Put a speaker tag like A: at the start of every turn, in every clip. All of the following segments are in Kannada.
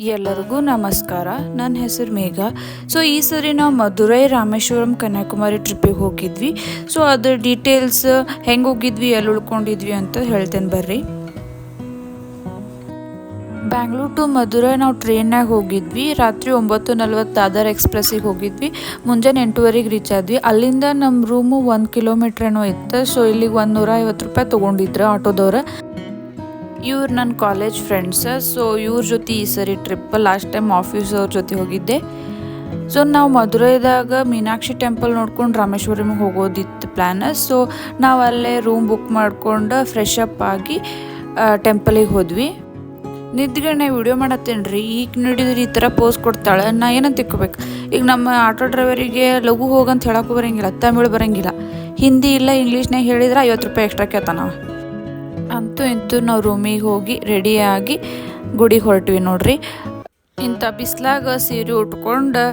A: ಎಲ್ಲರಿಗೂ ನಮಸ್ಕಾರ. ನನ್ನ ಹೆಸರು ಮೇಘ. ಸೊ ಈ ಸರಿ ನಾವು ಮಧುರೈ ರಾಮೇಶ್ವರಂ ಕನ್ಯಾಕುಮಾರಿ ಟ್ರಿಪ್ಪಿಗೆ ಹೋಗಿದ್ವಿ. ಸೊ ಅದ್ರ ಡೀಟೇಲ್ಸ್ ಹೆಂಗೆ ಹೋಗಿದ್ವಿ, ಎಲ್ಲಿ ಉಳ್ಕೊಂಡಿದ್ವಿ ಅಂತ ಹೇಳ್ತೇನೆ ಬರ್ರಿ. ಬ್ಯಾಂಗ್ಳೂರ್ ಟು ಮಧುರೈ ನಾವು ಟ್ರೈನ್ನಾಗ ಹೋಗಿದ್ವಿ. ರಾತ್ರಿ ಒಂಬತ್ತು ನಲ್ವತ್ತು ದಾದರ್ ಎಕ್ಸ್ಪ್ರೆಸ್ಸಿಗೆ ಹೋಗಿದ್ವಿ. ಮುಂಜಾನೆ ಎಂಟುವರೆಗೆ ರೀಚ್ ಆದ್ವಿ. ಅಲ್ಲಿಂದ ನಮ್ಮ ರೂಮು ಒಂದು ಕಿಲೋಮೀಟ್ರ್ ಏನೋ ಇತ್ತು. ಸೊ ಇಲ್ಲಿಗೆ ಒಂದು ನೂರ ಐವತ್ತು ರೂಪಾಯಿ ತೊಗೊಂಡಿದ್ರು ಆಟೋದವ್ರು. ಇವ್ರು ನನ್ನ ಕಾಲೇಜ್ ಫ್ರೆಂಡ್ಸ್ ಸೊ ಇವ್ರ ಜೊತೆ ಈ ಸರಿ ಟ್ರಿಪ್ ಲಾಸ್ಟ್ ಟೈಮ್ ಆಫೀಸ್ ಅವ್ರ ಜೊತೆ ಹೋಗಿದ್ದೆ. ಸೊ ನಾವು ಮಧುರೈದಾಗ ಮೀನಾಕ್ಷಿ ಟೆಂಪಲ್ ನೋಡ್ಕೊಂಡು ರಾಮೇಶ್ವರಮಿಗೆ ಹೋಗೋದಿತ್ತು ಪ್ಲ್ಯಾನ್ ಸೊ ನಾವು ಅಲ್ಲೇ ರೂಮ್ ಬುಕ್ ಮಾಡ್ಕೊಂಡು ಫ್ರೆಶ್ ಅಪ್ ಆಗಿ ಟೆಂಪಲಿಗೆ ಹೋದ್ವಿ. ನಿದ್ಗಣೆ ವಿಡಿಯೋ ಮಾಡತ್ತೇನೆ ರೀ ಈಗ ನೋಡಿದ್ರೆ ಈ ಥರ ಪೋಸ್ ಕೊಡ್ತಾಳೆ. ನಾ ಏನಂತ ತಿಕ್ಕೋಬೇಕು ಈಗ ನಮ್ಮ ಆಟೋ ಡ್ರೈವರಿಗೆ ಲಘು ಹೋಗಂತ ಹೇಳಕ್ಕೂ ಬರೋಂಗಿಲ್ಲ, ತಮಿಳು ಬರೋಂಗಿಲ್ಲ. ಹಿಂದಿ ಇಲ್ಲ ಇಂಗ್ಲೀಷ್ನಾಗ ಹೇಳಿದ್ರೆ ಐವತ್ತು ರೂಪಾಯಿ ಎಕ್ಸ್ಟ್ರಾ ಕೇಳ್ತಾನ ಅಂತೂ ಇಂತೂ ನಾವು ರೂಮಿಗೆ ಹೋಗಿ ರೆಡಿಯಾಗಿ ಗುಡಿಗೆ ಹೊರಟ್ವಿ ನೋಡ್ರಿ. ಇಂಥ ಬಿಸಿಲಾಗ ಸೀರೆ ಉಟ್ಕೊಂಡು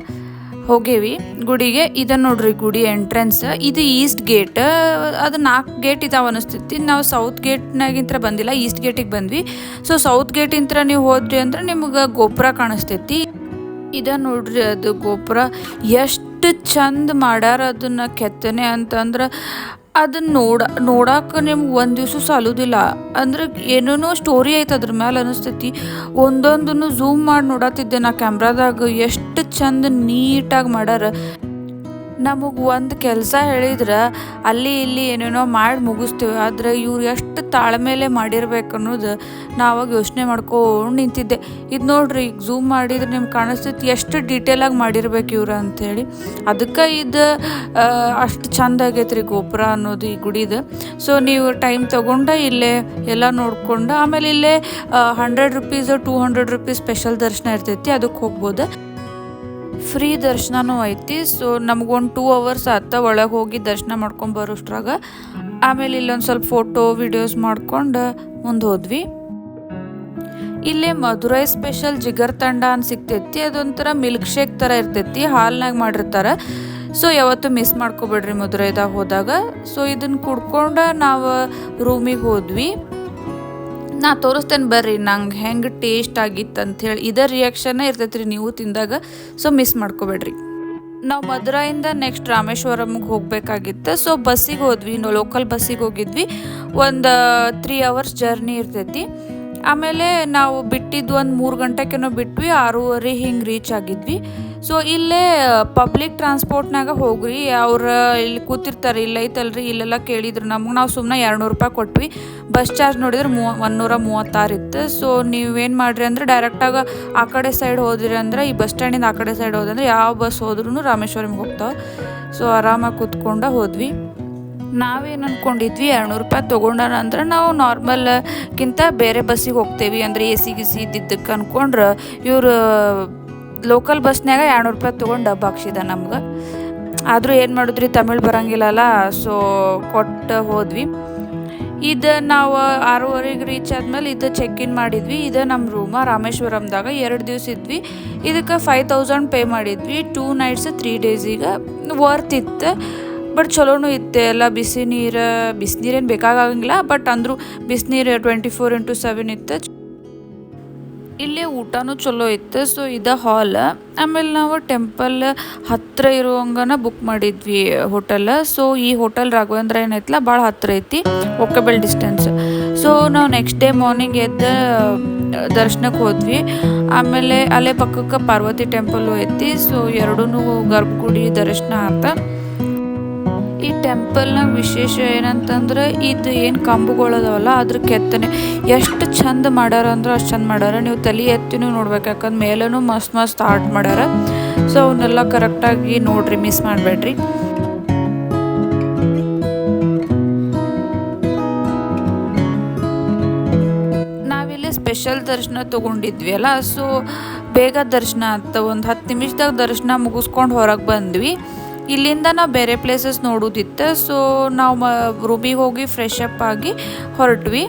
A: ಹೋಗೇವಿ. ಗುಡಿಗೆ ಇದು ನೋಡ್ರಿ ಗುಡಿ ಎಂಟ್ರೆನ್ಸ್ ಇದು ಈಸ್ಟ್ ಗೇಟ್ ಅದು ನಾಲ್ಕು ಗೇಟ್ ಇದಾವೆ ಅನಿಸ್ತೈತಿ. ನಾವು ಸೌತ್ ಗೇಟ್ನಾಗಿಂತ ಬಂದಿಲ್ಲ ಈಸ್ಟ್ ಗೇಟಿಗೆ ಬಂದ್ವಿ. ಸೊ ಸೌತ್ ಗೇಟಿಂತ್ರ ನೀವು ಹೋದ್ರಿ ಅಂದ್ರೆ ನಿಮ್ಗೆ ಗೋಪುರ ಕಾಣಿಸ್ತೈತಿ. ಇದ ನೋಡ್ರಿ ಅದು ಗೋಪುರ. ಎಷ್ಟು ಚಂದ ಮಾಡ್ಯಾರ ಅದನ್ನ ಕೆತ್ತನೆ ಅಂತಂದ್ರೆ ಅದನ್ನ ನೋಡ ನೋಡಕ್ಕೆ ನಿಮ್ಗೆ ಒಂದು ದಿವಸ ಸಾಲುದಿಲ್ಲ. ಅಂದ್ರೆ ಏನೇನೋ ಸ್ಟೋರಿ ಐತೆ ಅದ್ರ ಮೇಲೆ ಅನಿಸ್ತೈತಿ. ಒಂದೊಂದನ್ನು ಝೂಮ್ ಮಾಡಿ ನೋಡತ್ತಿದ್ದೆ ನಾ ಕ್ಯಾಮ್ರಾದಾಗ ಎಷ್ಟು ಚಂದ ನೀಟಾಗಿ ಮಾಡ್ಯಾರ ನಮಗೆ ಒಂದು ಕೆಲಸ ಹೇಳಿದ್ರೆ ಅಲ್ಲಿ ಇಲ್ಲಿ ಏನೇನೋ ಮಾಡಿ ಮುಗಿಸ್ತೀವಿ, ಆದರೆ ಇವ್ರು ಎಷ್ಟು ತಾಳ್ಮೇಲೆ ಮಾಡಿರ್ಬೇಕು ಅನ್ನೋದು ನಾವಾಗ ಯೋಚನೆ ಮಾಡ್ಕೊಂಡು ನಿಂತಿದ್ದೆ. ಇದು ನೋಡ್ರಿ, ಈಗ ಝೂಮ್ ಮಾಡಿದ್ರೆ ನಿಮ್ಗೆ ಕಾಣಿಸ್ತೈತಿ ಎಷ್ಟು ಡೀಟೇಲಾಗಿ ಮಾಡಿರ್ಬೇಕು ಇವ್ರು ಅಂಥೇಳಿ ಅದಕ್ಕೆ ಇದು ಅಷ್ಟು ಚಂದ ಆಗೈತೆ ರೀ ಗೋಪುರ ಅನ್ನೋದು ಈ ಗುಡಿದು. ಸೊ ನೀವು ಟೈಮ್ ತೊಗೊಂಡು ಇಲ್ಲೇ ಎಲ್ಲ ನೋಡ್ಕೊಂಡು, ಆಮೇಲೆ ಇಲ್ಲೇ hundred rupees two hundred rupees special ದರ್ಶನ ಇರ್ತೈತಿ ಅದಕ್ಕೆ ಹೋಗ್ಬೋದು. ಫ್ರೀ ದರ್ಶನವೂ ಐತಿ. ಸೊ ನಮಗೊಂದು ಟೂ ಅವರ್ಸ್ ಆತ ಒಳಗೆ ಹೋಗಿ ದರ್ಶನ ಮಾಡ್ಕೊಂಡು ಬರೋಷ್ಟ್ರಾಗ ಆಮೇಲೆ ಇಲ್ಲೊಂದು ಸ್ವಲ್ಪ ಫೋಟೋ ವಿಡಿಯೋಸ್ ಮಾಡ್ಕೊಂಡು ಮುಂದೆ ಹೋದ್ವಿ. ಇಲ್ಲೇ ಮಧುರೈ ಸ್ಪೆಷಲ್ ಜಿಗರ್ ತಂಡ ಅಂತ ಸಿಗ್ತೈತಿ. ಅದೊಂಥರ ಮಿಲ್ಕ್ ಶೇಕ್ ಥರ ಇರ್ತೈತಿ. ಹಾಲ್ನಾಗ ಮಾಡಿರ್ತಾರೆ. ಸೊ ಯಾವತ್ತೂ ಮಿಸ್ ಮಾಡ್ಕೊಬೇಡ್ರಿ ಮಧುರೈದಾಗ ಹೋದಾಗ. ಸೊ ಇದನ್ನು ಕುಡ್ಕೊಂಡು ನಾವು ರೂಮಿಗೆ ಹೋದ್ವಿ. ನಾ ತೋರಿಸ್ತೇನೆ ಬರ್ರಿ, ನಂಗೆ ಹೆಂಗೆ ಟೇಸ್ಟ್ ಆಗಿತ್ತು ಅಂಥೇಳಿ ಇದೇ ರಿಯಾಕ್ಷನ್ನ ಇರ್ತೈತೆ ರೀ ನೀವು ತಿಂದಾಗ ಸೊ ಮಿಸ್ ಮಾಡ್ಕೋಬೇಡ್ರಿ. ನಾವು ಮಧುರಾಯಿಂದ ನೆಕ್ಸ್ಟ್ ರಾಮೇಶ್ವರಮ್ಗೆ ಹೋಗಬೇಕಾಗಿತ್ತು. ಸೊ ಬಸ್ಸಿಗೆ ಹೋದ್ವಿ ನಾವು ಲೋಕಲ್ ಬಸ್ಸಿಗೆ ಹೋಗಿದ್ವಿ. ಒಂದು ತ್ರೀ ಅವರ್ಸ್ ಜರ್ನಿ ಇರ್ತೈತಿ. ಆಮೇಲೆ ನಾವು ಬಿಟ್ಟಿದ್ದು ಒಂದು ಮೂರು ಗಂಟೆಗೇನೋ ಬಿಟ್ವಿ, ಆರೂವರೆ ಹಿಂಗೆ ರೀಚ್ ಆಗಿದ್ವಿ. ಸೊ ಇಲ್ಲೇ ಪಬ್ಲಿಕ್ ಟ್ರಾನ್ಸ್ಪೋರ್ಟ್ನಾಗ ಹೋಗ್ರಿ. ಅವ್ರು, ಇಲ್ಲಿ ಕೂತಿರ್ತಾರೆ, ಇಲ್ಲ ಐತಲ್ರಿ, ಇಲ್ಲೆಲ್ಲ ಕೇಳಿದ್ರು ನಮ್ಗೆ. ನಾವು ಸುಮ್ಮನೆ ಎರಡುನೂರು ರೂಪಾಯಿ ಕೊಟ್ವಿ. ಬಸ್ ಚಾರ್ಜ್ ನೋಡಿದ್ರೆ ಮೂವ ಒಂದೂರ ಮೂವತ್ತಾರು ಇತ್ತು. ಸೊ ನೀವೇನು ಮಾಡಿರಿ ಅಂದ್ರೆ ಡೈರೆಕ್ಟಾಗಿ ಆ ಕಡೆ ಸೈಡ್ ಹೋದ್ರಿ ಅಂದ್ರೆ, ಈ ಬಸ್ ಸ್ಟ್ಯಾಂಡಿಂದ ಆ ಕಡೆ ಸೈಡ್ ಹೋದಂದ್ರೆ ಯಾವ ಬಸ್ ಹೋದ್ರೂ ರಾಮೇಶ್ವರಮ್ಗೆ ಹೋಗ್ತಾವೆ. ಸೊ ಆರಾಮಾಗಿ ಕೂತ್ಕೊಂಡು ಹೋದ್ವಿ. ನಾವೇನು ಅಂದ್ಕೊಂಡಿದ್ವಿ ಎರಡುನೂರು ರೂಪಾಯಿ ತೊಗೊಂಡಾನ ಅಂದ್ರೆ, ನಾವು ನಾರ್ಮಲ್ಗಿಂತ ಬೇರೆ ಬಸ್ಸಿಗೆ ಹೋಗ್ತೇವೆ. ಅಂದರೆ ಎ ಸಿ ಗಿಸಿ ಇದ್ದಿದ್ದಕ್ಕೆ ಅಂದ್ಕೊಂಡ್ರೆ ಇವರು ಲೋಕಲ್ ಬಸ್ನಾಗ ಎರಡುನೂರು ರೂಪಾಯಿ ತೊಗೊಂಡು ಡಬ್ಬ ಹಾಕ್ಸಿದ ನಮ್ಗೆ. ಆದರೂ ಏನು ಮಾಡಿದ್ರಿ, ತಮಿಳು ಬರಂಗಿಲ್ಲಲ್ಲ ಸೊ ಕೊಟ್ಟು ಹೋದ್ವಿ. ಇದು ನಾವು ಆರೂವರೆಗೆ ರೀಚ್ ಆದಮೇಲೆ ಇದು ಚೆಕ್ ಇನ್ ಮಾಡಿದ್ವಿ. ಇದು ನಮ್ಮ ರೂಮ ರಾಮೇಶ್ವರಂದಾಗ ಎರಡು ದಿವಸ ಇದ್ವಿ. ಇದಕ್ಕೆ ಫೈವ್ ತೌಸಂಡ್ ಪೇ ಮಾಡಿದ್ವಿ. ಟೂ ನೈಟ್ಸ್ ತ್ರೀ ಡೇಸಿಗೆ ವರ್ತ್ ಇತ್ತು. ಬಟ್ ಚಲೋನು ಇತ್ತೆ. ಎಲ್ಲ ಬಿಸಿ ನೀರು ಬಿಸಿನೀರೇನು ಬೇಕಾಗಂಗಿಲ್ಲ ಬಟ್ ಅಂದರೂ ಬಿಸಿನೀರು ಟ್ವೆಂಟಿ ಫೋರ್ ಇಂಟು ಸೆವೆನ್ ಇತ್ತು. ಇಲ್ಲೇ ಊಟನೂ ಚಲೋ ಇತ್ತು ಸೊ ಇದು ಹಾಲ್ ಆಮೇಲೆ ನಾವು ಟೆಂಪಲ್ ಹತ್ತಿರ ಇರುವಂಗನ ಬುಕ್ ಮಾಡಿದ್ವಿ ಹೋಟೆಲ್ ಸೊ ಈ ಹೋಟೆಲ್ ರಾಘವೇಂದ್ರ ಏನೈತಲ್ಲ ಭಾಳ ಹತ್ತಿರ ಐತಿ. ವಾಕಬಲ್ ಡಿಸ್ಟೆನ್ಸ್ ಸೊ ನಾವು ನೆಕ್ಸ್ಟ್ ಡೇ ಮಾರ್ನಿಂಗ್ ಎದ್ದು ದರ್ಶನಕ್ಕೆ ಹೋದ್ವಿ. ಆಮೇಲೆ ಅಲ್ಲೇ ಪಕ್ಕಕ್ಕೆ ಪಾರ್ವತಿ ಟೆಂಪಲ್ ಐತಿ. ಸೊ ಎರಡೂ ಗರ್ಭಗುಡಿ ದರ್ಶನ ಆತ. ಈ ಟೆಂಪಲ್ನ ವಿಶೇಷ ಏನಂತಂದ್ರೆ ಇದು ಏನು ಕಂಬುಗಳದವಲ್ಲ ಅದ್ರ ಕೆತ್ತನೆ. ಎಷ್ಟು ಚಂದ ಮಾಡ್ಯಾರ ಅಂದ್ರೆ ಅಷ್ಟು ಚಂದ ಮಾಡ್ಯಾರ. ನೀವು ತಲೆ ಎತ್ತಿನೂ ನೋಡ್ಬೇಕು, ಯಾಕಂದ್ರೆ ಮೇಲೂ ಮಸ್ತ್ ಮಸ್ತ್ ಆರ್ಟ್ ಮಾಡ್ಯಾರ. ಸೊ ಅವನ್ನೆಲ್ಲ ಕರೆಕ್ಟಾಗಿ ನೋಡ್ರಿ ಮಿಸ್ ಮಾಡಬೇಡ್ರಿ. ನಾವಿಲ್ಲಿ ಸ್ಪೆಷಲ್ ದರ್ಶನ ತಗೊಂಡಿದ್ವಿ ಅಲ್ಲ ಸೊ ಬೇಗ ದರ್ಶನ ಅಂತ ಒಂದು ಹತ್ತು ನಿಮಿಷದಾಗ ದರ್ಶನ ಮುಗಿಸ್ಕೊಂಡು ಹೊರಗೆ ಬಂದ್ವಿ. ಇಲ್ಲಿಂದ ನಾವು ಬೇರೆ ಪ್ಲೇಸಸ್ ನೋಡೋದಿತ್ತು ಸೊ ನಾವು ರೂಮಿಗೆ ಹೋಗಿ ಫ್ರೆಶ್ ಅಪ್ ಆಗಿ ಹೊರಟ್ವಿ.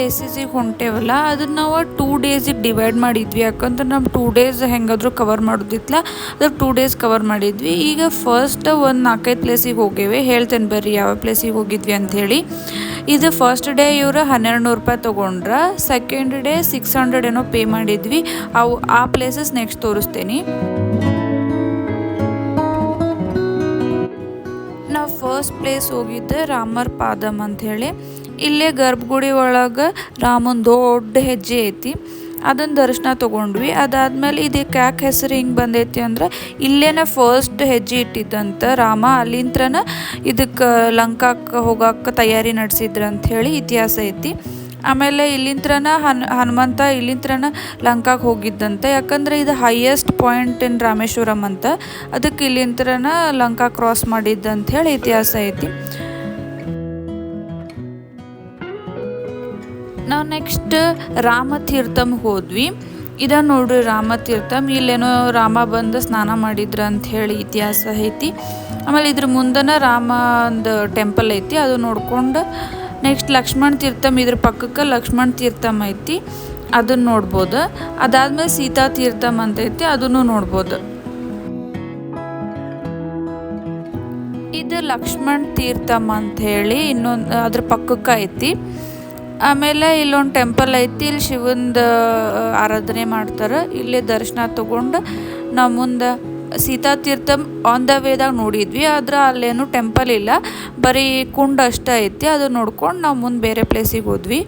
A: ನಾವೇನು ಈಗ ಹೊಂಟೇವಲ್ಲ, ಅದನ್ನ ನಾವು ಟೂ ಡೇಸಿಗೆ ಡಿವೈಡ್ ಮಾಡಿದ್ವಿ. ಯಾಕಂದ್ರೆ ನಾವು ಟೂ ಡೇಸ್ ಹೆಂಗಾದ್ರೂ ಕವರ್ ಮಾಡೋದಿತ್ತಲ್ಲ ಅದು ಟೂ ಡೇಸ್ ಕವರ್ ಮಾಡಿದ್ವಿ. ಈಗ ಫಸ್ಟ್ ಒಂದು ನಾಲ್ಕೈದು ಪ್ಲೇಸಿಗೆ ಹೋಗೇವೆ. ಹೇಳ್ತೇನೆ ಬರ್ರಿ ಯಾವ ಪ್ಲೇಸಿಗೆ ಹೋಗಿದ್ವಿ ಅಂಥೇಳಿ ಇದು ಫಸ್ಟ್ ಡೇ ಇವರು ಹನ್ನೆರಡು ನೂರು ರೂಪಾಯಿ ತೊಗೊಂಡ್ರ ಸೆಕೆಂಡ್ ಡೇ ಸಿಕ್ಸ್ ಹಂಡ್ರೆಡ್ ಏನೋ ಪೇ ಮಾಡಿದ್ವಿ. ಅವು, ಆ ಪ್ಲೇಸಸ್ ನೆಕ್ಸ್ಟ್ ತೋರಿಸ್ತೇನೆ. ನಾವು ಫಸ್ಟ್ ಪ್ಲೇಸ್ ಹೋಗಿದ್ದೆ ರಾಮರ್ ಪಾದಮ್ ಅಂಥೇಳಿ ಇಲ್ಲೇ ಗರ್ಭಗುಡಿ ಒಳಗೆ ರಾಮನ್ ದೊಡ್ಡ ಹೆಜ್ಜೆ ಐತಿ. ಅದನ್ನ ದರ್ಶನ ತೊಗೊಂಡ್ವಿ. ಅದಾದ್ಮೇಲೆ ಇದಕ್ಕೆ ಯಾಕೆ ಹೆಸರು ಹಿಂಗೆ ಬಂದೈತಿ ಅಂದ್ರೆ ಇಲ್ಲೇನೆ ಫಸ್ಟ್ ಹೆಜ್ಜೆ ಇಟ್ಟಿದ್ದಂತ ರಾಮ ಅಲ್ಲಿಂತ್ರನ ಇದಕ್ಕೆ ಲಂಕಾಕ್ಕೆ ಹೋಗಕ್ಕೆ ತಯಾರಿ ನಡೆಸಿದ್ರು ಅಂಥೇಳಿ ಇತಿಹಾಸ ಐತಿ. ಆಮೇಲೆ ಇಲ್ಲಿಂತ್ರನ ಹನ್, ಹನುಮಂತ ಇಲ್ಲಿಂತ್ರನ ಲಂಕಾಗೆ ಹೋಗಿದ್ದಂತೆ. ಯಾಕಂದ್ರೆ ಇದು ಹೈಯೆಸ್ಟ್ ಪಾಯಿಂಟ್ ಇನ್ ರಾಮೇಶ್ವರಂ ಅಂತ. ಅದಕ್ಕೆ ಇಲ್ಲಿಂತ್ರನ ಲಂಕಾ ಕ್ರಾಸ್ ಮಾಡಿದ್ದಂತ ಹೇಳಿ ಇತಿಹಾಸ ಐತಿ. ನಾವು ನೆಕ್ಸ್ಟ್ ರಾಮತೀರ್ಥಮ್ ಹೋದ್ವಿ. ಇದ ನೋಡ್ರಿ ರಾಮತೀರ್ಥಮ್ ಇಲ್ಲೇನೋ ರಾಮ ಬಂದು ಸ್ನಾನ ಮಾಡಿದ್ರ ಅಂತ ಹೇಳಿ ಇತಿಹಾಸ ಐತಿ. ಆಮೇಲೆ ಇದ್ರ ಮುಂದನ ರಾಮ ಒಂದು ಟೆಂಪಲ್ ಐತಿ, ಅದು ನೋಡ್ಕೊಂಡು ನೆಕ್ಸ್ಟ್ ಲಕ್ಷ್ಮಣ ತೀರ್ಥಮ್ ಇದ್ರ ಪಕ್ಕಕ್ಕೆ ಲಕ್ಷ್ಮಣ ತೀರ್ಥಮ್ ಐತಿ ಅದನ್ನ ನೋಡ್ಬೋದು. ಅದಾದ್ಮೇಲೆ ಸೀತಾ ತೀರ್ಥಮ್ ಅಂತ ಐತಿ, ಅದನ್ನು ನೋಡ್ಬೋದು. ಇದು ಲಕ್ಷ್ಮಣ ತೀರ್ಥಮ್ ಅಂತ ಹೇಳಿ ಇನ್ನೊಂದು ಅದ್ರ ಪಕ್ಕಕ್ಕೆ ಐತಿ. ಆಮೇಲೆ ಇಲ್ಲೊಂದು ಟೆಂಪಲ್ ಐತಿ, ಇಲ್ಲಿ ಶಿವಂದು ಆರಾಧನೆ ಮಾಡ್ತಾರೆ. ಇಲ್ಲಿ ದರ್ಶನ ತಗೊಂಡು ನಾವು ಮುಂದೆ ಸೀತಾ ತೀರ್ಥ ಆನ್ ದ ವೇದಾಗ ನೋಡಿದ್ವಿ. ಆದ್ರೆ ಅಲ್ಲೇನು ಟೆಂಪಲ್ ಇಲ್ಲ. ಬರೀ ಕುಂಡ ಅಷ್ಟೇ ಐತಿ, ಅದು ನೋಡ್ಕೊಂಡು ನಾವು ಮುಂದೆ ಬೇರೆ ಪ್ಲೇಸಿಗೆ ಹೋದ್ವಿ.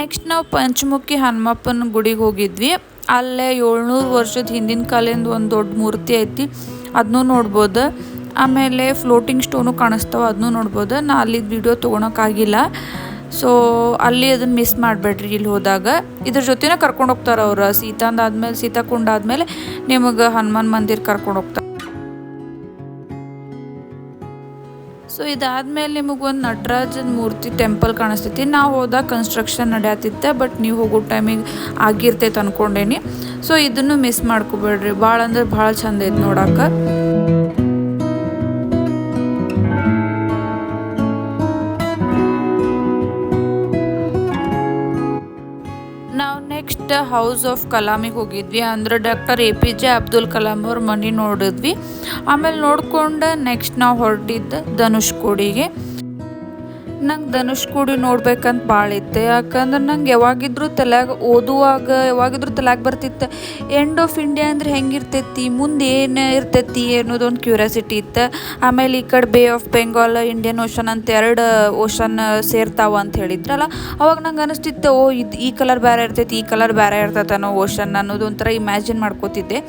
A: ನೆಕ್ಸ್ಟ್ ನಾವು ಪಂಚಮುಖಿ ಹನುಮಪ್ಪನ ಗುಡಿಗೆ ಹೋಗಿದ್ವಿ. ಅಲ್ಲೇ ಏಳ್ನೂರು ವರ್ಷದ ಹಿಂದಿನ ಕಾಲಿಂದ ಒಂದು ದೊಡ್ಡ ಮೂರ್ತಿ ಐತಿ. ಅದನ್ನೂ ನೋಡ್ಬೋದು. ಆಮೇಲೆ ಫ್ಲೋಟಿಂಗ್ ಸ್ಟೋನು ಕಾಣಿಸ್ತಾವೆ ಅದನ್ನು ನೋಡ್ಬೋದು. ನಾ ಅಲ್ಲಿದ್ದು ವಿಡಿಯೋ ತೊಗೊಳಕ್ಕಾಗಿಲ್ಲ. ಸೊ ಅಲ್ಲಿ ಅದನ್ನು ಮಿಸ್ ಮಾಡಬೇಡ್ರಿ ಇಲ್ಲಿ ಹೋದಾಗ. ಇದ್ರ ಜೊತೆನೇ ಕರ್ಕೊಂಡು ಹೋಗ್ತಾರೆ ಅವರು. ಸೀತಾಂದಾದ್ಮೇಲೆ ಸೀತಾಕುಂಡ ಆದಮೇಲೆ ನಿಮಗೆ ಹನುಮಾನ್ ಮಂದಿರ್ ಕರ್ಕೊಂಡು ಹೋಗ್ತಾರೆ ಸೊ ಇದಾದ್ಮೇಲೆ ನಿಮಗೊಂದು ನಟರಾಜನ ಮೂರ್ತಿ ಟೆಂಪಲ್ ಕಾಣಿಸ್ತೈತಿ. ನಾವು ಹೋದಾಗ ಕನ್ಸ್ಟ್ರಕ್ಷನ್ ನಡೆಯತ್ತಿತ್ತೆ ಬಟ್ ನೀವು ಹೋಗೋ ಟೈಮಿಗೆ ಆಗಿರ್ತೈತೆ ಅಂದ್ಕೊಂಡೇನಿ ಸೊ ಇದನ್ನು ಮಿಸ್ ಮಾಡ್ಕೋಬೇಡ್ರಿ. ಭಾಳ ಅಂದ್ರೆ ಭಾಳ ಚಂದ ಐತೆ ನೋಡಕ್ಕೆ ನಾವು ಹೌಸ್ ಆಫ್ ಕಲಾಮಿಗೆ ಹೋಗಿದ್ವಿ. ಅಂದ್ರೆ doctor A P J Abdul Kalam ಅವ್ರ ಮನೆ ನೋಡಿದ್ವಿ. ಆಮೇಲೆ ನೋಡ್ಕೊಂಡು ನೆಕ್ಸ್ಟ್ ನಾವು ಹೊರಟಿದ್ದು ಧನುಷ್ಕೋಡಿಗೆ ನಂಗೆ ಧನುಷ್ ಕೂಡಿ ನೋಡ್ಬೇಕಂತ ಭಾಳ ಇತ್ತು. ಯಾಕಂದ್ರೆ ನಂಗೆ ಯಾವಾಗಿದ್ರು ತಲೆಯಾಗ ಓದುವಾಗ ಯಾವಾಗಿದ್ರು ತಲೆಯಾಗ ಬರ್ತಿತ್ತು ಎಂಡ್ ಆಫ್ ಇಂಡಿಯಾ ಅಂದ್ರೆ ಹೆಂಗಿರ್ತೈತಿ? ಮುಂದೆ ಏನು ಇರ್ತೈತಿ? ಅನ್ನೋದೊಂದು ಕ್ಯೂರಿಯಾಸಿಟಿ ಇತ್ತು. ಆಮೇಲೆ ಈ ಕಡೆ bay of Bengal Indian ocean ಅಂತ ಎರಡು ಓಷನ್ ಸೇರ್ತಾವ ಅಂತ ಹೇಳಿದ್ರಲ್ಲ, ಅವಾಗ ನಂಗೆ ಅನಿಸ್ತಿತ್ತು, ಓ, ಇದು ಈ ಕಲರ್ ಬೇರೆ ಇರ್ತೈತಿ, ಈ ಕಲರ್ ಬೇರೆ ಇರ್ತೈತನೋ ಓಷನ್ ಅನ್ನೋದು ಒಂಥರ ಇಮ್ಯಾಜಿನ್ ಮಾಡ್ಕೋತಿದ್ದೆ.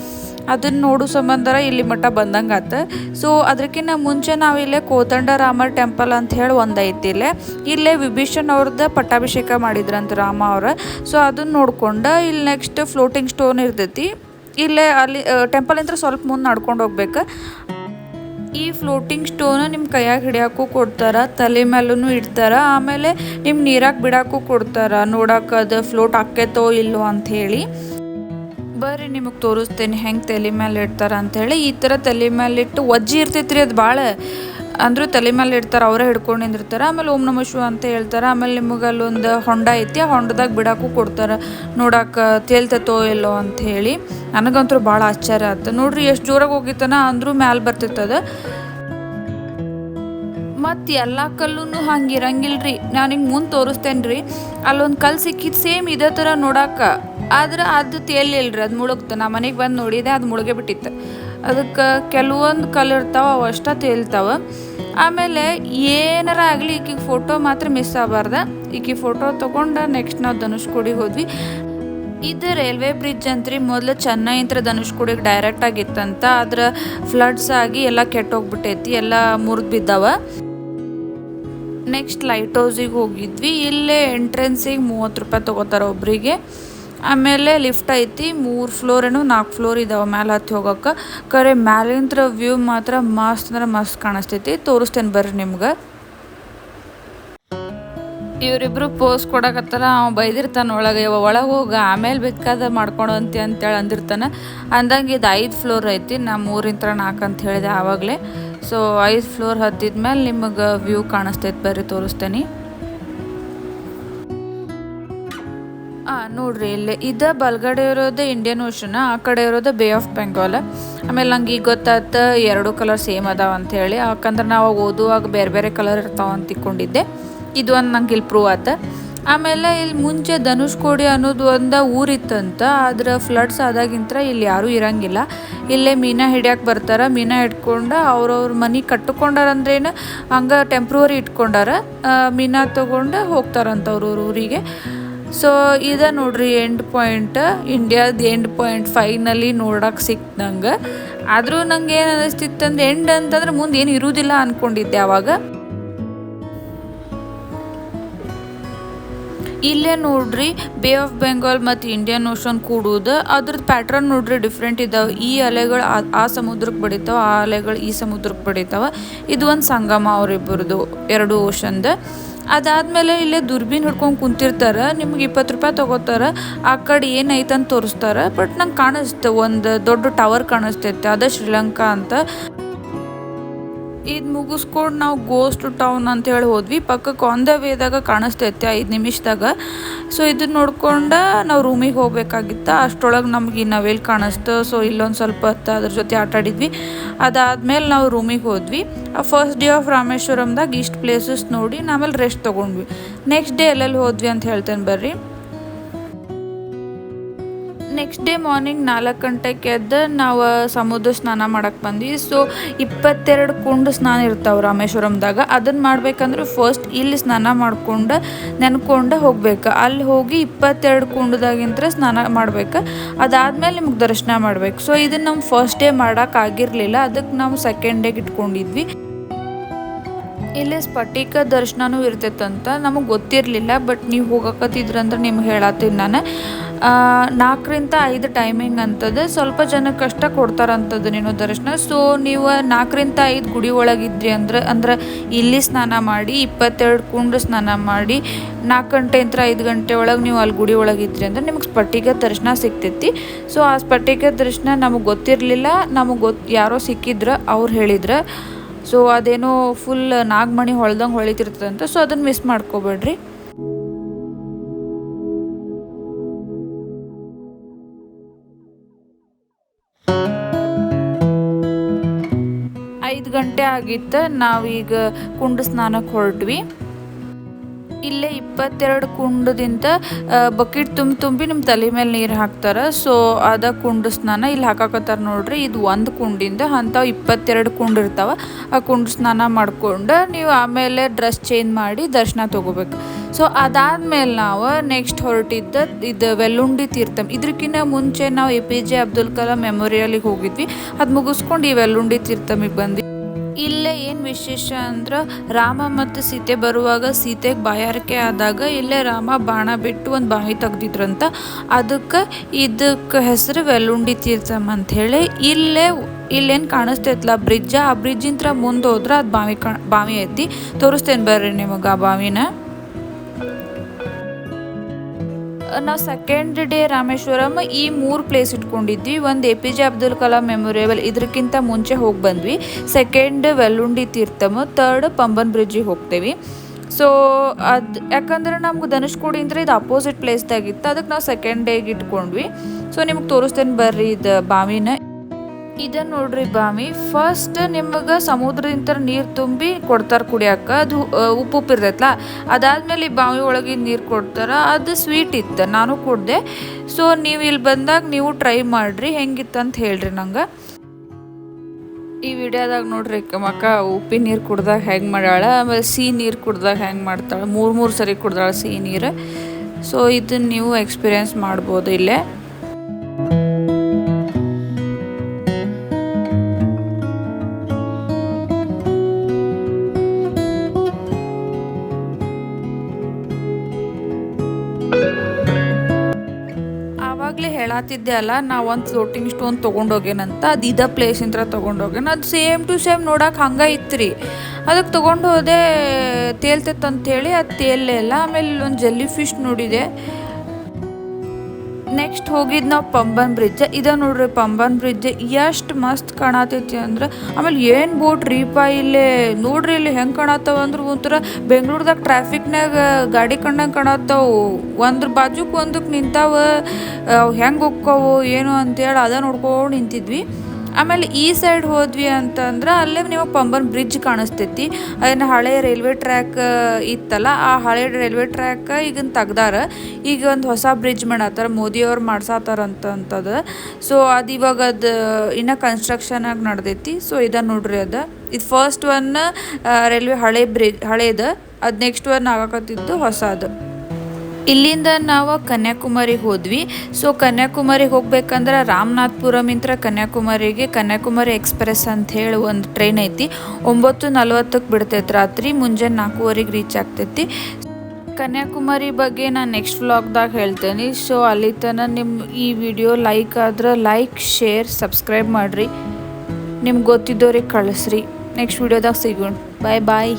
A: ಅದನ್ನ ನೋಡೋ ಸಂಬಂಧ ಇಲ್ಲಿ ಮಟ್ಟ ಬಂದಂಗಾತ ಸೊ ಅದಕ್ಕಿಂತ ಮುಂಚೆ ನಾವು ಇಲ್ಲೇ ರಾಮರ್ ಟೆಂಪಲ್ ಅಂತ ಹೇಳಿ ಒಂದೈತಿ ಇಲ್ಲೇ. ಇಲ್ಲೇ ವಿಭೀಷಣ್ ಅವ್ರದ್ದು ಪಟ್ಟಾಭಿಷೇಕ ಮಾಡಿದ್ರಂತ ರಾಮ ಅವ್ರ. ಸೊ ಅದನ್ನ ನೋಡ್ಕೊಂಡು ಇಲ್ಲಿ ನೆಕ್ಸ್ಟ್ ಫ್ಲೋಟಿಂಗ್ ಸ್ಟೋನ್ ಇರ್ತೈತಿ. ಇಲ್ಲೇ ಅಲ್ಲಿ ಟೆಂಪಲ್ ಅಂದ್ರೆ ಸ್ವಲ್ಪ ಮುಂದೆ ನಡ್ಕೊಂಡು ಹೋಗ್ಬೇಕು. ಈ ಫ್ಲೋಟಿಂಗ್ ಸ್ಟೋನ್ ನಿಮ್ಮ ಕೈಯಾಗ ಹಿಡಿಯೋಕ್ಕೂ ಕೊಡ್ತಾರ, ತಲೆ ಮೇಲೂ ಇಡ್ತಾರ, ಆಮೇಲೆ ನಿಮ್ಮ ನೀರಾಗ ಬಿಡೋಕ್ಕೂ ಕೊಡ್ತಾರ. ನೋಡಕ್ಕೆ ಅದು ಫ್ಲೋಟ್ ಆಕೈತೋ ಅಂತ ಹೇಳಿ. ಬರ್ರಿ, ನಿಮಗೆ ತೋರಿಸ್ತೇನೆ ಹೆಂಗೆ ತಲೆ ಮೇಲೆ ಇಡ್ತಾರ ಅಂಥೇಳಿ ಈ ಥರ ತಲೆ ಮೇಲೆ ಇಟ್ಟು ಒಜ್ಜಿ ರೀ ಅದು ಭಾಳ ಅಂದರೂ ತಲೆ ಮೇಲೆ ಇಡ್ತಾರೆ, ಅವರೇ ಹಿಡ್ಕೊಂಡು ನಿಂದಿರ್ತಾರೆ. ಆಮೇಲೆ ಓಂ ನಮ ಶಿವ ಅಂತ ಹೇಳ್ತಾರೆ. ಆಮೇಲೆ ನಿಮಗೆ ಅಲ್ಲೊಂದು ಹೊಂಡ ಐತಿ, ಆ ಹೊಂಡದಾಗ ಬಿಡಕ್ಕೂ ಕೊಡ್ತಾರೆ. ನೋಡಕ್ಕೆ ತೇಲ್ತೈತೋ ಇಲ್ಲೋ ಅಂತ ಹೇಳಿ. ನನಗಂತೂ ಭಾಳ ಆಶ್ಚರ್ಯ ಆಯ್ತು ನೋಡ್ರಿ ಎಷ್ಟು ಜೋರಾಗಿ ಹೋಗಿತ್ತನ, ಅಂದರೂ ಮ್ಯಾಲೆ ಬರ್ತಿತ್ತದ ಮತ್ತು ಎಲ್ಲ ಕಲ್ಲೂ ಹಂಗೆ ರೀ ನಾನು ಹಿಂಗೆ ಮುಂದೆ ತೋರಿಸ್ತೇನೆ ರೀ ಅಲ್ಲೊಂದು ಕಲ್ಲು ಸಿಕ್ಕಿದ್ದು ಸೇಮ್ ಇದೇ ಥರ ನೋಡಕ್ಕೆ ಆದ್ರೆ ಅದು ತೇಲಿಲ್ರಿ, ಅದು ಮುಳುಗ್ತ. ನಾ ಮನೆಗೆ ಬಂದು ನೋಡಿದೆ, ಅದು ಮುಳುಗೇ ಬಿಟ್ಟಿತ್ತು ಅದಕ್ಕೆ ಕೆಲವೊಂದು ಇರ್ತಾವ, ಅವು ಅಷ್ಟ ತೇಲ್ತಾವ. ಆಮೇಲೆ ಏನಾರ ಆಗಲಿ ಈಕಿಗೆ ಫೋಟೋ ಮಾತ್ರ ಮಿಸ್ ಆಗಬಾರ್ದ. ಈಕಿ ಫೋಟೋ ತೊಗೊಂಡು ನೆಕ್ಸ್ಟ್ ನಾವು ಧನುಷ್ಕೋಡಿಗೆ ಹೋದ್ವಿ. ಇದು ರೈಲ್ವೆ ಬ್ರಿಡ್ಜ್ ಅಂತ್ರಿ, ಮೊದಲು ಚೆನ್ನೈಂತ್ರ ಧನುಷ್ಕೋಡಿಗೆ ಡೈರೆಕ್ಟ್ ಆಗಿತ್ತಂತ. ಆದ್ರೆ ಫ್ಲಡ್ಸ್ ಆಗಿ ಎಲ್ಲ ಕೆಟ್ಟೋಗ್ಬಿಟ್ಟೈತಿ, ಎಲ್ಲ ಮುರಿದು ಬಿದ್ದಾವ. ನೆಕ್ಸ್ಟ್ ಲೈಟ್ ಹೌಸಿಗೆ ಹೋಗಿದ್ವಿ. ಇಲ್ಲೇ ಎಂಟ್ರೆನ್ಸಿಗೆ ಮೂವತ್ತು ರೂಪಾಯಿ ತೊಗೋತಾರೆ ಒಬ್ಬರಿಗೆ ಆಮೇಲೆ ಲಿಫ್ಟ್ ಐತಿ, ಮೂರು ಫ್ಲೋರ್ ಏನು, ನಾಲ್ಕು ಫ್ಲೋರ್ ಇದಾವೆ ಮ್ಯಾಲೆ ಹತ್ತಿ ಹೋಗೋಕೆ. ಕರೆ ಮ್ಯಾಲಿಂತ್ರ ವ್ಯೂ ಮಾತ್ರ ಮಸ್ತ್ ಅಂದ್ರೆ ಮಸ್ತ್ ಕಾಣಿಸ್ತೈತಿ. ತೋರಿಸ್ತೇನೆ ಬರ್ರಿ ನಿಮ್ಗೆ. ಇವರಿಬ್ರು ಪೋಸ್ ಕೊಡಕತ್ತಾರ ಅವ ಬೈದಿರ್ತಾನ ಒಳಗೆ ಇವ ಒಳಗೆ ಹೋಗ, ಆಮೇಲೆ ಬೇಕಾದ ಮಾಡ್ಕೊಂಡು ಅಂತ ಅಂತೇಳಿ ಅಂದಿರ್ತಾನೆ. ಅಂದಂಗೆ ಇದು ಐದು ಫ್ಲೋರ್ ಐತಿ, ನಾ ಮೂರಿಂತ್ರ ನಾಲ್ಕು ಅಂತ ಹೇಳಿದೆ ಆವಾಗಲೇ. ಸೊ ಐದು ಫ್ಲೋರ್ ಹತ್ತಿದ್ಮೇಲೆ ನಿಮಗೆ ವ್ಯೂ ಕಾಣಿಸ್ತೈತೆ ಬರ್ರಿ, ತೋರಿಸ್ತೇನೆ. ಆ, ನೋಡ್ರಿ, ಇಲ್ಲಿ ಇದ ಬಲ್ಗಡೆ ಇರೋದು ಇಂಡಿಯನ್ ಓಷನ್ ಆ ಕಡೆ ಇರೋದು ಬೇ ಆಫ್ ಬೆಂಗಾಲ್ ಆಮೇಲೆ ನಂಗೆ ಈಗ ಗೊತ್ತಾಯ್ತು ಎರಡು ಕಲರ್ ಸೇಮ್ ಅದಾವ ಅಂತ ಹೇಳಿ. ಯಾಕಂದ್ರೆ ನಾವು ಓದುವಾಗ ಬೇರೆ ಬೇರೆ ಕಲರ್ ಇರ್ತಾವ ಅಂತ ತಿಕ್ಕೊಂಡಿದ್ದೆ ಇದು ಒಂದು ನಂಗೆ ಇಲ್ಲಿ ಪ್ರೂವ್ ಆತ. ಆಮೇಲೆ ಇಲ್ಲಿ ಮುಂಚೆ ಧನುಷ್ಕೋಡಿ ಅನ್ನೋದು ಒಂದು ಊರಿತ್ತಂತ. ಆದ್ರೆ ಫ್ಲಡ್ಸ್ ಆದಾಗಿಂತ ಇಲ್ಲಿ ಯಾರೂ ಇರಂಗಿಲ್ಲ. ಇಲ್ಲೇ ಮೀನಾ ಹಿಡಿಯೋಕೆ ಬರ್ತಾರ. ಮೀನಾ ಹಿಡ್ಕೊಂಡು ಅವ್ರವ್ರ ಮನೆ ಕಟ್ಟಿಕೊಂಡಾರಂದ್ರೇನು ಹಂಗೆ ಟೆಂಪ್ರವರಿ ಇಟ್ಕೊಂಡಾರ. ಮೀನಾ ತೊಗೊಂಡು ಹೋಗ್ತಾರಂತ ಅವ್ರ ಊರ್ ಊರಿಗೆ. ಸೊ ಇದ ನೋಡ್ರಿ ಎಂಡ್ ಪಾಯಿಂಟ್ ಇಂಡಿಯಾದ ಎಂಡ್ ಪಾಯಿಂಟ್ ಫೈನಲಿ ನೋಡಕ್ಕೆ ಸಿಕ್ತು ನಂಗೆ. ಆದರೂ ನಂಗೆ ಏನು ಅನಿಸ್ತಿತ್ತಂದ್ರೆ ಎಂಡ್ ಅಂತಂದ್ರೆ ಮುಂದೆ ಏನು ಇರುವುದಿಲ್ಲ ಅಂದ್ಕೊಂಡಿದ್ದೆ ಅವಾಗ. ಇಲ್ಲೇ ನೋಡ್ರಿ ಬೇ ಆಫ್ ಬೆಂಗಾಲ್ ಮತ್ತು ಇಂಡಿಯನ್ ಓಷನ್ ಕೂಡುವುದು ಅದ್ರದ್ದು ಪ್ಯಾಟ್ರನ್ ನೋಡ್ರಿ ಡಿಫ್ರೆಂಟ್ ಇದ್ದಾವೆ ಈ ಅಲೆಗಳು ಆ ಸಮುದ್ರಕ್ಕೆ ಬಡಿತಾವೆ, ಆ ಅಲೆಗಳು ಈ ಸಮುದ್ರಕ್ಕೆ ಬಡಿತಾವೆ. ಇದು ಒಂದು ಸಂಗಮ ಅವರಿಬ್ಬರದು ಎರಡು ಓಷನ್ದು ಅದಾದ್ಮೇಲೆ ಇಲ್ಲೇ ದುರ್ಬೀನ್ ಹಿಡ್ಕೊಂಡು ಕುಂತಿರ್ತಾರೆ, ನಿಮ್ಗೆ ಇಪ್ಪತ್ತು ರೂಪಾಯಿ ತಗೋತಾರ, ಆ ಕಡೆ ಏನೈತೆ ಅಂತ ತೋರಿಸ್ತಾರ. ಬಟ್ ನಂಗೆ ಕಾಣಿಸ್ತು, ಒಂದು ದೊಡ್ಡ ಟವರ್ ಕಾಣಿಸ್ತೈತೆ, ಅದ ಶ್ರೀಲಂಕಾ ಅಂತ. ಇದು ಮುಗಿಸ್ಕೊಂಡು ನಾವು ಗೋಸ್ಟ್ ಟೌನ್ ಅಂತ ಹೇಳಿ ಹೋದ್ವಿ. ಪಕ್ಕಕ್ಕೆ ಆನ್ ದ ವೇದಾಗ ಕಾಣಿಸ್ತೈತೆ ಐದು ನಿಮಿಷದಾಗ. ಸೊ ಇದನ್ನ ನೋಡ್ಕೊಂಡು ನಾವು ರೂಮಿಗೆ ಹೋಗ್ಬೇಕಾಗಿತ್ತು. ಅಷ್ಟರೊಳಗೆ ನಮ್ಗೆ ಈ ನವಿಲ್ ಕಾಣಿಸ್ತು. ಸೊ ಇಲ್ಲೊಂದು ಸ್ವಲ್ಪ ಹೊತ್ತು ಅದ್ರ ಜೊತೆ ಆಟ ಆಡಿದ್ವಿ. ಅದಾದ್ಮೇಲೆ ನಾವು ರೂಮಿಗೆ ಹೋದ್ವಿ. ಆ ಫಸ್ಟ್ ಡೇ ಆಫ್ ರಾಮೇಶ್ವರಮ್ದಾಗ ಇಷ್ಟು ಪ್ಲೇಸಸ್ ನೋಡಿ ಆಮೇಲೆ ರೆಸ್ಟ್ ತೊಗೊಂಡ್ವಿ. ನೆಕ್ಸ್ಟ್ ಡೇ ಎಲ್ಲೆಲ್ಲಿ ಹೋದ್ವಿ ಅಂತ ಹೇಳ್ತೇನೆ ಬರ್ರಿ. ನೆಕ್ಸ್ಟ್ ಡೇ ಮಾರ್ನಿಂಗ್ ನಾಲ್ಕು ಗಂಟೆಗೆ ಎದ್ದು ನಾವು ಸಮುದ್ರ ಸ್ನಾನ ಮಾಡಕ್ಕೆ ಬಂದ್ವಿ. ಸೊ ಇಪ್ಪತ್ತೆರಡು ಕುಂಡು ಸ್ನಾನ ಇರ್ತಾವೆ ರಾಮೇಶ್ವರಂದಾಗ. ಅದನ್ನು ಮಾಡ್ಬೇಕಂದ್ರೆ ಫಸ್ಟ್ ಇಲ್ಲಿ ಸ್ನಾನ ಮಾಡ್ಕೊಂಡು, ನೆನ್ಕೊಂಡು ಹೋಗ್ಬೇಕು. ಅಲ್ಲಿ ಹೋಗಿ ಇಪ್ಪತ್ತೆರಡು ಕುಂಡದಾಗಿಂತ ಸ್ನಾನ ಮಾಡ್ಬೇಕು. ಅದಾದ್ಮೇಲೆ ನಿಮ್ಗೆ ದರ್ಶನ ಮಾಡ್ಬೇಕು. ಸೊ ಇದನ್ನು ನಮ್ಮ ಫಸ್ಟ್ ಡೇ ಮಾಡೋಕ್ಕಾಗಿರಲಿಲ್ಲ ಅದಕ್ಕೆ ನಾವು ಸೆಕೆಂಡ್ ಡೇಗೆ ಇಟ್ಕೊಂಡಿದ್ವಿ. ಇಲ್ಲಿ ಸ್ಫಟಿಕ ದರ್ಶನನೂ ಇರ್ತೈತಂತ ನಮಗೆ ಗೊತ್ತಿರಲಿಲ್ಲ ಬಟ್ ನೀವು ಹೋಗಕತ್ತಿದ್ರಂದ್ರೆ ನಿಮ್ಗೆ ಹೇಳತ್ತೀನಿ ನಾನು. ನಾಲ್ಕರಿಂದ ಐದು ಟೈಮಿಂಗ್ ಅಂತದ, ಸ್ವಲ್ಪ ಜನಕ್ಕಷ್ಟ ಕೊಡ್ತಾರಂಥದ್ದು ನೀನು ದರ್ಶನ. ಸೊ ನೀವು ನಾಲ್ಕರಿಂದ ಐದು ಗುಡಿ ಒಳಗಿದ್ರಿ ಅಂದ್ರೆ ಅಂದ್ರೆ ಇಲ್ಲಿ ಸ್ನಾನ ಮಾಡಿ, ಇಪ್ಪತ್ತೆರಡು ಕುಂಡು ಸ್ನಾನ ಮಾಡಿ ನಾಲ್ಕು ಗಂಟೆಯಿಂದ ಐದು ಗಂಟೆ ಒಳಗೆ ನೀವು ಅಲ್ಲಿ ಗುಡಿ ಒಳಗಿದ್ರಿ ಅಂದ್ರೆ ನಿಮ್ಗೆ ಸ್ಫಟಿಕ ದರ್ಶನ ಸಿಗ್ತೈತಿ. ಸೊ ಆ ಸ್ಫಟಿಕ ದರ್ಶನ ನಮಗೆ ಗೊತ್ತಿರಲಿಲ್ಲ, ನಮಗೆ ಗೊತ್ತು ಯಾರೋ ಸಿಕ್ಕಿದ್ರು ಅವ್ರು ಹೇಳಿದ್ರು. ಸೊ ಅದೇನೋ ಫುಲ್ ನಾಗಮಣಿ ಹೊಳ್ದಂಗೆ ಹೊಳಿತಿರ್ತದಂತ ಸೊ ಅದನ್ನು ಮಿಸ್ ಮಾಡ್ಕೋಬೇಡ್ರಿ. ಐದು ಗಂಟೆ ಆಗಿತ್ತು, ನಾವೀಗ ಕುಂಡ ಸ್ನಾನಕ್ಕೆ ಹೊರಟ್ವಿ. ಇಲ್ಲೇ ಇಪ್ಪತ್ತೆರಡು ಕುಂಡದಿಂದ ಬಕೆಟ್ ತುಂಬಿ ತುಂಬಿ ನಿಮ್ಮ ತಲೆ ಮೇಲೆ ನೀರು ಹಾಕ್ತಾರೆ. ಸೊ ಅದ ಕುಂಡ ಸ್ನಾನ ಇಲ್ಲಿ ಹಾಕಾಕತ್ತಾರ ನೋಡ್ರಿ. ಇದು ಒಂದು ಕುಂಡಿಂದ ಅಂಥವು ಇಪ್ಪತ್ತೆರಡು ಕುಂಡ್ ಇರ್ತಾವ. ಆ ಕುಂಡ ಸ್ನಾನ ಮಾಡ್ಕೊಂಡು ನೀವು ಆಮೇಲೆ ಡ್ರೆಸ್ ಚೇಂಜ್ ಮಾಡಿ ದರ್ಶನ ತಗೋಬೇಕು. ಸೊ ಅದಾದ್ಮೇಲೆ ನಾವು ನೆಕ್ಸ್ಟ್ ಹೊರಟಿದ್ದ ಇದು ವೆಲ್ಲುಂಡಿ ತೀರ್ಥಂ ಇದಕ್ಕಿಂತ ಮುಂಚೆ ನಾವು A P J Abdul Kalam ಮೆಮೋರಿಯಲಿಗೆ ಹೋಗಿದ್ವಿ. ಅದು ಮುಗಿಸ್ಕೊಂಡು ಈ ವೆಲ್ಲುಂಡಿ ತೀರ್ಥಮಿಗೆ ಬಂದ್ವಿ. ಏನು ವಿಶೇಷ ಅಂದ್ರೆ ರಾಮ ಮತ್ತು ಸೀತೆ ಬರುವಾಗ ಸೀತೆಗೆ ಬಾಯಾರಿಕೆ ಆದಾಗ ಇಲ್ಲೇ ರಾಮ ಬಾಣ ಬಿಟ್ಟು ಒಂದು ಬಾವಿ ತೆಗ್ದಿದ್ರಂತ. ಅದಕ್ಕೆ ಇದಕ್ಕೆ ಹೆಸರು ವೆಲ್ಲುಂಡಿ ತೀರ್ಥಮ್ ಅಂತ ಹೇಳಿ ಇಲ್ಲೇ ಇಲ್ಲೇನು ಕಾಣಿಸ್ತೈತಲ್ಲ ಬ್ರಿಡ್ಜ. ಆ ಬ್ರಿಡ್ಜಿಂತ್ರ ಮುಂದೆ ಹೋದ್ರೆ ಅದು ಬಾವಿ ಕಾ ಬಾವಿ ಐತಿ. ತೋರಿಸ್ತೇನೆ ಬರ್ರಿ ನಿಮಗೆ ಆ ಬಾವಿನ. ನಾವು ಸೆಕೆಂಡ್ ಡೇ ರಾಮೇಶ್ವರಂ ಈ ಮೂರು ಪ್ಲೇಸ್ ಇಟ್ಕೊಂಡಿದ್ವಿ. ಒಂದು A P J Abdul Kalam memorable ಇದಕ್ಕಿಂತ ಮುಂಚೆ ಹೋಗಿ ಬಂದ್ವಿ. ಸೆಕೆಂಡ್ ವೆಲ್ಲುಂಡಿ ತೀರ್ಥಮ್ ತರ್ಡ್ ಪಂಬನ್ ಬ್ರಿಡ್ಜಿಗೆ ಹೋಗ್ತೇವೆ. ಸೊ ಅದು ಯಾಕಂದ್ರೆ ನಮ್ಗೆ ಧನುಷ್ಕೋಡಿಂದ್ರೆ ಇದು ಅಪೋಸಿಟ್ ಪ್ಲೇಸ್ದಾಗಿತ್ತು ಅದಕ್ಕೆ ನಾವು ಸೆಕೆಂಡ್ ಡೇಗೆ ಇಟ್ಕೊಂಡ್ವಿ. ಸೊ ನಿಮ್ಗೆ ತೋರಿಸ್ತೇನೆ ಬರ್ರಿ ಇದು ಬಾವಿನ. ಇದನ್ನ ನೋಡ್ರಿ ಬಾಮಿ. ಫಸ್ಟ್ ನಿಮಗೆ ಸಮುದ್ರದಿಂದ ನೀರು ತುಂಬಿ ಕೊಡ್ತಾರ ಕುಡಿಯಾಕ. ಅದು ಉಪ್ಪು ಉಪ್ಪು ಇರ್ತೈತಲ್ಲ ಅದಾದ್ಮೇಲೆ ಈ ಬಾವಿ ಒಳಗೆ ನೀರು ಕೊಡ್ತಾರ. ಅದು ಸ್ವೀಟ್ ಇತ್ತು. ನಾನು ಕುಡ್ದೆ. ಸೊ ನೀವು ಇಲ್ಲಿ ಬಂದಾಗ ನೀವು ಟ್ರೈ ಮಾಡ್ರಿ. ಹೆಂಗಿತ್ತು ಅಂತ ಹೇಳ್ರಿ ನಂಗೆ. ಈ ವಿಡಿಯೋದಾಗ ನೋಡ್ರಿ ಮಕ್ಕ ಉಪ್ಪಿನ ನೀರು ಕುಡ್ದಾಗ ಹೆಂಗೆ ಮಾಡ್ಯಾಳ. ಆಮೇಲೆ ಸಿಹಿ ನೀರು ಕುಡ್ದಾಗ ಹೆಂಗೆ ಮಾಡ್ತಾಳೆ. ಮೂರು ಮೂರು ಸರಿ ಕುಡ್ದಾಳೆ ಸಿಹಿ ನೀರು. ಸೊ ಇದನ್ನ ನೀವು ಎಕ್ಸ್ಪೀರಿಯನ್ಸ್ ಮಾಡ್ಬೋದು ಇಲ್ಲೇ. ಹೇಳತ್ತಿದ್ದೆ ಅಲ್ಲ, ನಾವು ಒಂದು ಫ್ಲೋಟಿಂಗ್ ಸ್ಟೋನ್ ತೊಗೊಂಡೋಗೇನಂತ ಅದು ಇದ ಪ್ಲೇಸಿಂದ ತೊಗೊಂಡೋಗೇನ. ಅದು ಸೇಮ್ ಟು ಸೇಮ್ ನೋಡಕ್ಕೆ ಹಂಗೆ ಇತ್ತು ಅದಕ್ಕೆ ತೊಗೊಂಡು ಹೋದೆ ತೇಲ್ತೈತೆ ಅಂತೇಳಿ ಅದು ತೇಲೇ ಇಲ್ಲ ಆಮೇಲೆ ಒಂದು ಜೆಲ್ಲಿ ಫಿಶ್ ನೋಡಿದೆ. ನೆಕ್ಸ್ಟ್ ಹೋಗಿದ್ದು ನಾವು ಪಂಬನ್ ಬ್ರಿಡ್ಜ್ ಇದ ನೋಡ್ರಿ ಪಂಬನ್ ಬ್ರಿಡ್ಜ್ ಎಷ್ಟು ಮಸ್ತ್ ಕಾಣತೈತಿ ಅಂದ್ರೆ ಆಮೇಲೆ ಏನು ಬೋಟ್ ರೀಪ ಇಲ್ಲಿ ನೋಡ್ರಿ ಇಲ್ಲಿ ಹೆಂಗೆ ಕಾಣತ್ತಾವ ಅಂದ್ರೆ ಒಂಥರ ಬೆಂಗ್ಳೂರ್ದಾಗ ಟ್ರಾಫಿಕ್ನಾಗ ಗಾಡಿ ಕಂಡಂಗೆ ಕಾಣತ್ತಾವು ಒಂದ್ರ ಬಾಜುಕ್ ಒಂದಕ್ಕೆ ನಿಂತಾವ. ಹೆಂಗೆ ಹೋಗ್ಕವು ಏನು ಅಂತೇಳಿ ಅದ ನೋಡ್ಕೊಂಡು ನಿಂತಿದ್ವಿ. ಆಮೇಲೆ ಈ ಸೈಡ್ ಹೋದ್ವಿ ಅಂತಂದ್ರೆ ಅಲ್ಲೇ ನಿಮಗೆ ಪಂಬನ್ ಬ್ರಿಡ್ಜ್ ಕಾಣಿಸ್ತೈತಿ. ಅದನ್ನ ಹಳೆ ರೈಲ್ವೆ ಟ್ರ್ಯಾಕ್ ಇತ್ತಲ್ಲ, ಆ ಹಳೆ ರೈಲ್ವೆ ಟ್ರ್ಯಾಕ್ ಈಗಿನ ತೆಗ್ದಾರ. ಈಗ ಒಂದು ಹೊಸ ಬ್ರಿಡ್ಜ್ ಮಾಡತ್ತಾರ ಮೋದಿಯವ್ರು ಮಾಡ್ಸಾತಾರ ಅಂತಂತದ ಸೊ ಅದು ಇವಾಗ ಅದು ಇನ್ನು ಕನ್ಸ್ಟ್ರಕ್ಷನ್ ಆಗಿ ನಡೆದೈತಿ. ಸೊ ಇದ ನೋಡ್ರಿ ಅದು. ಇದು ಫಸ್ಟ್ ಒನ್ ರೈಲ್ವೆ ಹಳೆ ಬ್ರಿಡ್ಜ್ ಹಳೇದು, ಅದು ನೆಕ್ಸ್ಟ್ ಒನ್ ಆಗಾಕತ್ತಿದ್ದು ಹೊಸದು. ಇಲ್ಲಿಂದ ನಾವು ಕನ್ಯಾಕುಮಾರಿಗೆ ಹೋದ್ವಿ. ಸೊ ಕನ್ಯಾಕುಮಾರಿಗೆ ಹೋಗ್ಬೇಕಂದ್ರೆ ರಾಮನಾಥ್ಪುರಂ ಇಂತ್ರ ಕನ್ಯಾಕುಮಾರಿಗೆ ಕನ್ಯಾಕುಮಾರಿ ಎಕ್ಸ್ಪ್ರೆಸ್ ಅಂತ ಹೇಳಿ ಒಂದು ಟ್ರೈನ್ ಐತಿ. ಒಂಬತ್ತು ನಲ್ವತ್ತಕ್ಕೆ ಬಿಡ್ತೈತಿ ರಾತ್ರಿ, ಮುಂಜಾನೆ ನಾಲ್ಕೂವರೆಗೆ ರೀಚ್ ಆಗ್ತೈತಿ. ಕನ್ಯಾಕುಮಾರಿ ಬಗ್ಗೆ ನಾನು ನೆಕ್ಸ್ಟ್ ವ್ಲಾಗ್ದಾಗ ಹೇಳ್ತೇನೆ. ಸೊ ಅಲ್ಲಿ ತನಕ ನಿಮ್ಮ ಈ ವಿಡಿಯೋ ಲೈಕ್ ಆದ್ರೆ ಲೈಕ್ ಶೇರ್ ಸಬ್ಸ್ಕ್ರೈಬ್ ಮಾಡಿರಿ. ನಿಮ್ಗೆ ಗೊತ್ತಿದ್ದವ್ರಿಗೆ ಕಳಿಸ್ರಿ. ನೆಕ್ಸ್ಟ್ ವಿಡಿಯೋದಾಗ ಸಿಗೋಣ. ಬಾಯ್ ಬಾಯ್